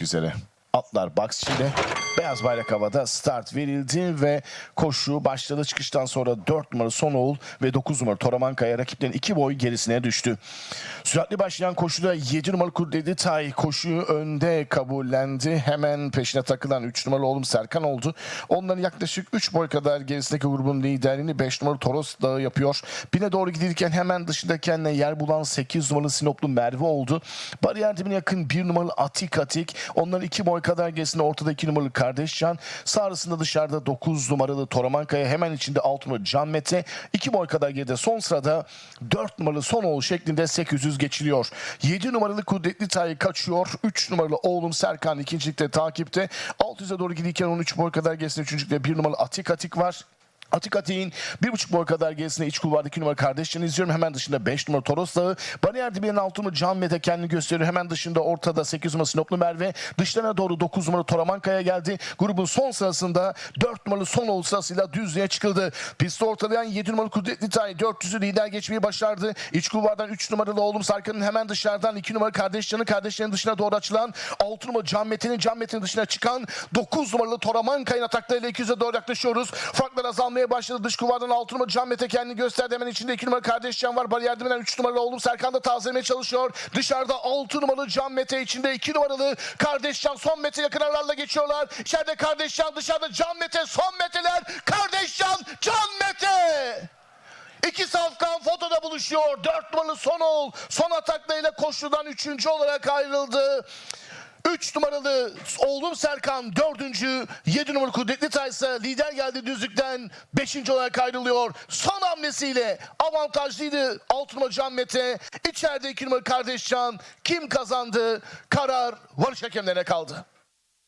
üzere. Atlar box içinde. Beyaz bayrak havada start verildi ve koşu başladı. Çıkıştan sonra 4 numara Sonoğul ve 9 numara Toramankaya rakiplerin 2 boy gerisine düştü. Süratli başlayan koşuda 7 numaralı Kudredi Tay koşuyu önde kabullendi. Hemen peşine takılan 3 numaralı oğlum Serkan oldu. Onların yaklaşık 3 boy kadar gerisindeki grubun liderliğini 5 numaralı Toros Dağı yapıyor. Bine doğru gidilirken hemen dışında kendine yer bulan 8 numaralı Sinoplu Merve oldu. Bariyer dibine yakın 1 numaralı Atik Atik. Onların 2 boy kadar gerisinde ortada 2 numaralı Kardeşcan. Sağ arasında dışarıda 9 numaralı Toramankaya. Hemen içinde 6 numaralı Can Mete. 2 boy kadar geride son sırada 4 numaralı Sonoğlu şeklinde 800 geçiliyor. 7 numaralı Kudretli Tay kaçıyor. 3 numaralı oğlum Serkan ikincilikte takipte. 600'e doğru giderken 13 boy kadar gerisinde üçüncülükte 1 numaralı Atik Atik var. Atik Atik'in bir buçuk boy kadar gerisinde iç kulvarda 2 numara kardeşlerini izliyorum. Hemen dışında 5 numara Toros Dağı. Bariyer dibinin 6 numara Can Mete kendini gösteriyor. Hemen dışında ortada 8 numara Sinoplu Merve. Dışlarına doğru 9 numara Toramankaya geldi. Grubun son sırasında 4 numaralı son sırasıyla düzlüğe çıkıldı. Pisti ortalayan 7 numaralı Kudretli Tay 400'ü lider geçmeyi başardı. İç kulvardan 3 numaralı oğlum Sarkan'ın hemen dışarıdan 2 numara Kardeşcan'ın kardeşlerin dışına doğru açılan 6 numara Can Mete'nin Can Mete'nin dışına çıkan 9 numaralı Toramankaya'nın ataklarıyla 200'e doğru yaklaşıyoruz. Farklar azalmaya başladı. Dış kulvardan 6 numara Can Mete kendini gösterdi. Hemen içinde 2 numara Kardeşcan var. Bariyer dibinden 3 numaralı oğlum Serkan da tazelemeye çalışıyor. Dışarıda 6 numaralı Can Mete içinde 2 numaralı Kardeşcan son Mete yakın aralarla geçiyorlar. İçeride Kardeşcan dışarıda Can Mete son Meteler. Kardeşcan Can Mete. İki safkan fotoda buluşuyor. Dört numaralı Sonol son ataklarıyla koşudan üçüncü olarak ayrıldı. 3 numaralı oğlum Serkan dördüncü, 7 numaralı Kudretli Taysa lider geldi düzlükten 5. olarak ayrılıyor. Son hamlesiyle avantajlıydı 6 numara Can Mete. İçeride 2 numara Kardeş Can. Kim kazandı? Karar varış hakemlerine kaldı.